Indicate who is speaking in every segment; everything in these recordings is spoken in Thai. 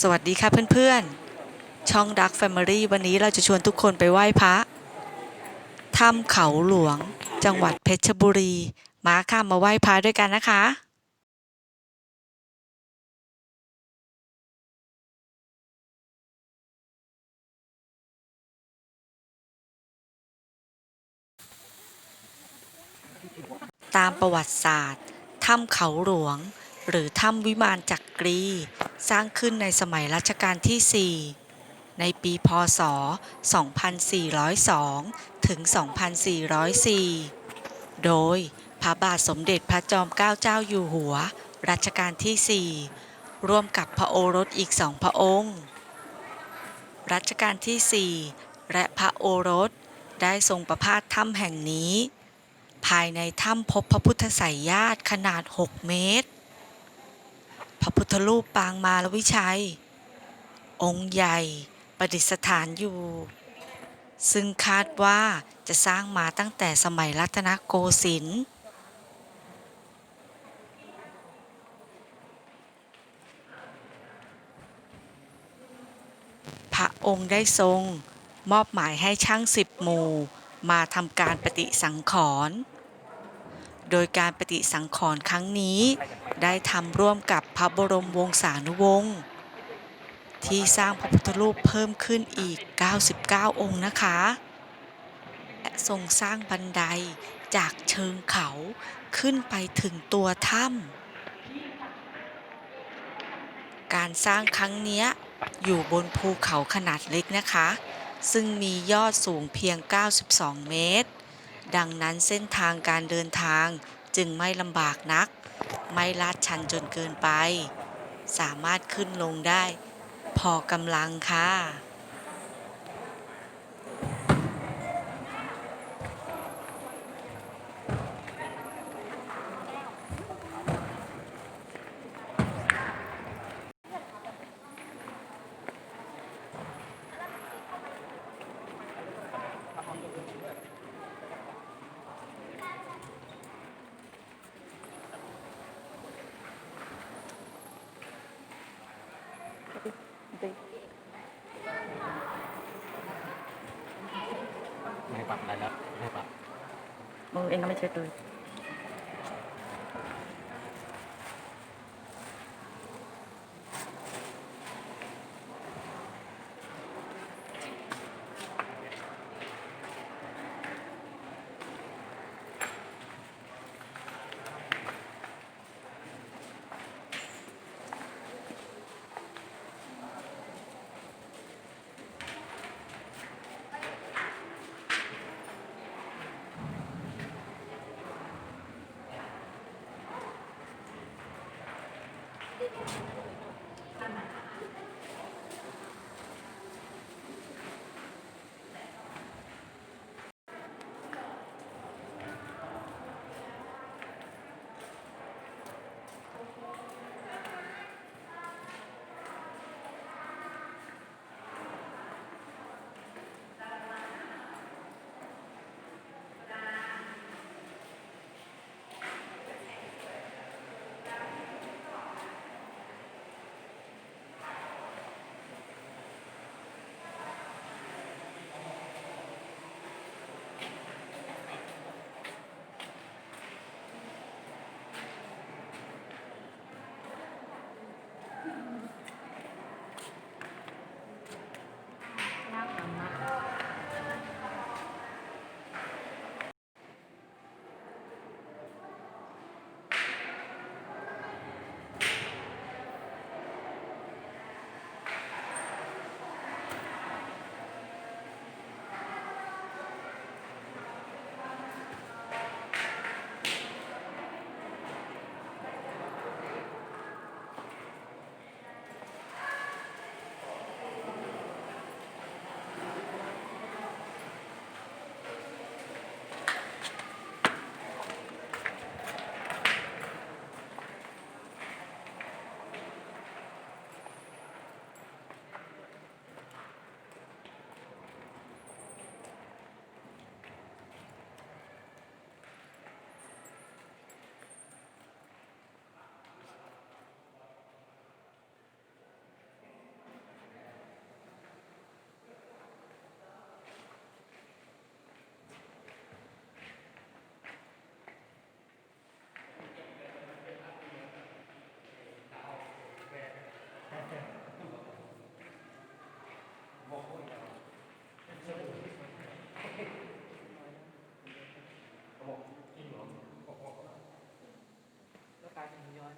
Speaker 1: สวัสดีค่ะเพื่อนๆ ช่อง Dark Family วันนี้เราจะชวนทุกคนไปไหว้พระถ้ำเขาหลวง จังหวัดเพชรบุรี มาค่ะมาไหว้พระด้วยกันนะคะตามประวัติศาสตร์ ถ้ำเขาหลวง หรือถ้ำวิมานจักรี สร้างขึ้นในสมัยรัชกาลที่ 4 ในปีพศ 2402 ถึง 2404 โดยพระบาทสมเด็จพระจอมเกล้าเจ้าอยู่หัว รัชกาลที่ 4 ร่วมกับพระโอรสอีกสองพระองค์ รัชกาลที่ 4 และพระโอรสได้ทรงประพาสถ้ำแห่งนี้ ภายในถ้ำพบพระพุทธไสยญาติขนาด 6 เมตร พระพุทธรูปปางมารวิชัย องค์ใหญ่ประดิษฐานอยู่ ซึ่งคาดว่าจะสร้างมาตั้งแต่สมัยรัตนโกสินทร์พระองค์ได้ทรงมอบหมายให้ช่างสิบหมู่มาทำการปฏิสังขรณ์ โดยการปฏิสังขรณ์ครั้งนี้ ได้ทำร่วมกับพระบรมวงศานุวงศ์ที่สร้างพระพุทธรูปเพิ่มขึ้นอีก 99 องค์นะคะ และทรงสร้างบันไดจากเชิงเขาขึ้นไปถึงตัวถ้ำการสร้างครั้งนี้อยู่บนภูเขาขนาดเล็กนะคะ ซึ่งมียอดสูงเพียง 92 เมตร ดังนั้นเส้นทางการเดินทางจึงไม่ลำบากนัก ไม่ลาดชันจนเกินไป สามารถขึ้นลงได้ พอกำลังค่ะ
Speaker 2: ปรับอะไรแล้วไม่ปรับ
Speaker 3: มือเองก็ไม่เช็ดเลยาย
Speaker 2: เป็นย้อย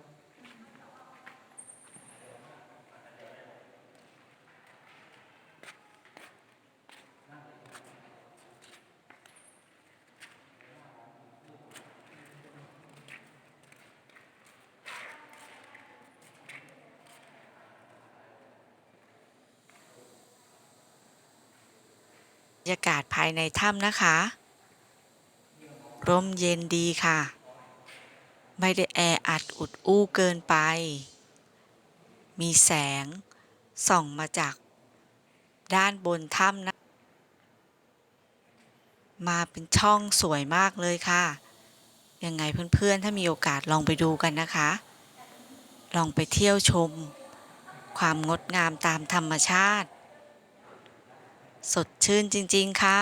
Speaker 1: บรรยากาศภายในถ้ำนะคะ ร่มเย็นดีค่ะ ไม่ได้แออัดอุดอู้เกินไป มีแสง ส่องมาจาก ด้านบนถ้ำนะ มาเป็นช่องสวยมากเลยค่ะ ยังไงเพื่อนๆ ถ้ามีโอกาสลองไปดูกันนะคะ ลองไปเที่ยวชม ความงดงามตามธรรมชาติ สดชื่นจริง ๆ ค่ะ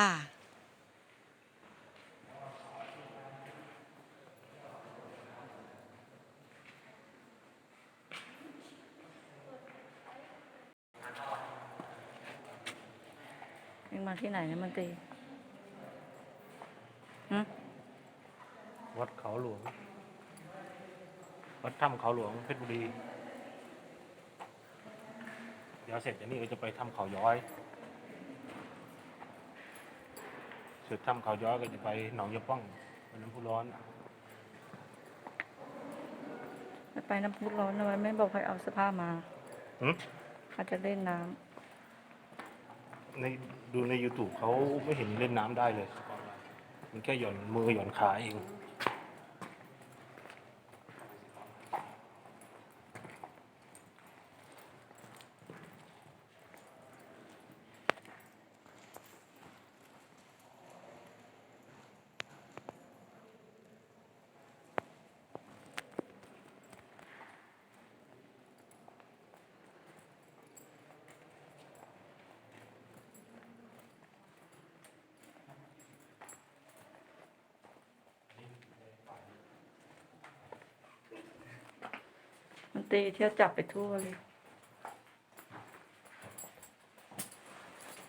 Speaker 3: เองมาที่ไหนเนี่ยมันตรีหึ
Speaker 2: วัดเขาหลวง วัดถ้ำเขาหลวงเพชรบุรี เดี๋ยวเสร็จจากนี้ก็จะไปถ้ำเขาย้อย เสร็จถ้ำเขาย้อยก็จะไปหนองยะป้องไปน้ำพุร้อน
Speaker 3: ไม่ไปน้ำพุร้อนทำไมไม่บอกให้เอาเสื้อผ้ามา
Speaker 2: หืม
Speaker 3: เขาจะเล่นน้
Speaker 2: ใน ดูใน YouTube เขาไม่เห็นเล่นน้ำได้เลย มันแค่หย่อนมือหย่อนขาเอง
Speaker 3: ตรีเที่ยวจับไปทั่วเลย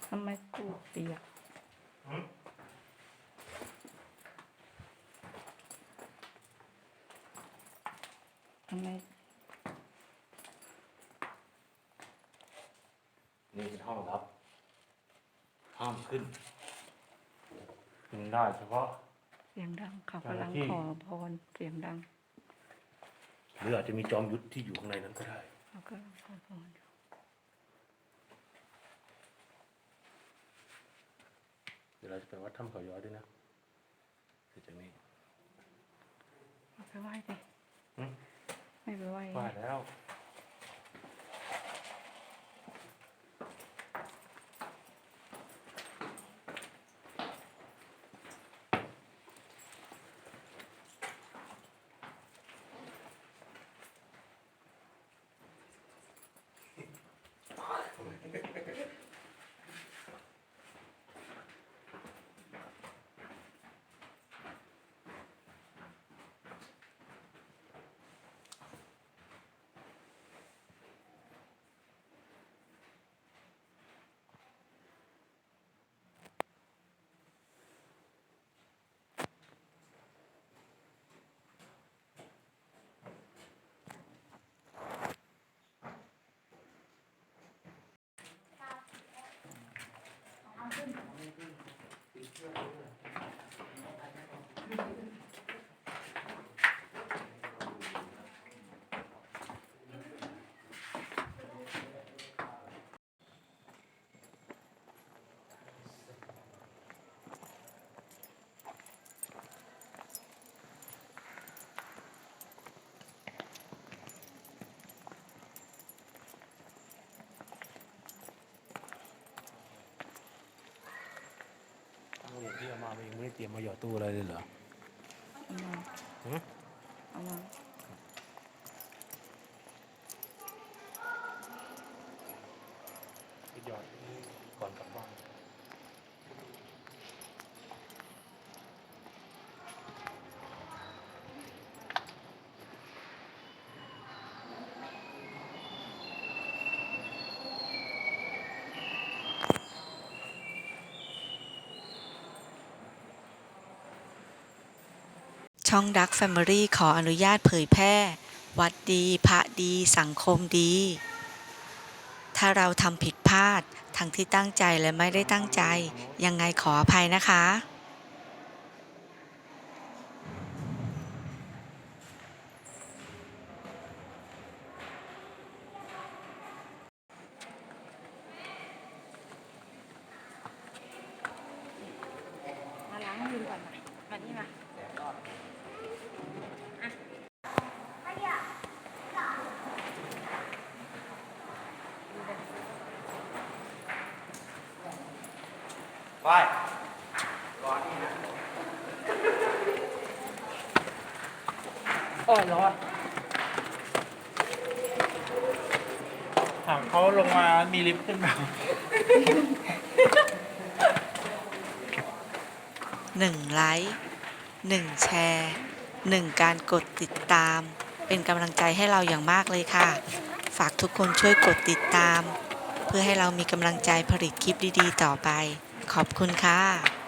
Speaker 3: ทำไมกูเปียกทำไม
Speaker 2: นี่เป็นห้องรับห้ามขึ้นขึ้นได้เฉพาะ
Speaker 3: เสียงดังเขา
Speaker 2: เจ้าห
Speaker 3: กำลั
Speaker 2: น้างที่
Speaker 3: ขอพรเสียงดัง
Speaker 2: หรืออาจจะมีจอมยุทธที่อยู่ข้างในนั้นก็ได้
Speaker 3: เขากำลังขอพรอยู่
Speaker 2: เดี๋ยวเราจะไปวัดถ้ำเขาย้อยด้วยนะเสร็จจากนี้
Speaker 3: เอาไปไหว้ดิ
Speaker 2: หืม
Speaker 3: ไม่ไปไหว้
Speaker 2: ว่าแล้ว ทั้ เอามาเองไม่ได้เตรียมมาหยอดตู้อะไรเลยเหรอ
Speaker 3: เอามา
Speaker 2: หืม
Speaker 3: เอามา
Speaker 1: ช่องดักแฟมิลี่ขออนุญาตเผยแพร่ วัดดี พระดี สังคมดี ถ้าเราทำผิดพลาด ทั้งที่ตั้งใจและไม่ได้ตั้งใจ ยังไงขออภัยนะคะ มา
Speaker 4: ล้างมือก่อนมามานี่มา โอ้ยร้อนถามเขาลงมามีลิฟต์ขึ้นมา
Speaker 1: 1ไลค์1แชร์1การกดติดตาม เป็นกำลังใจให้เราอย่างมากเลยค่ะ ฝากทุกคนช่วยกดติดตาม เพื่อให้เรามีกำลังใจผลิตคลิปดีๆ ต่อไป ขอบคุณค่ะ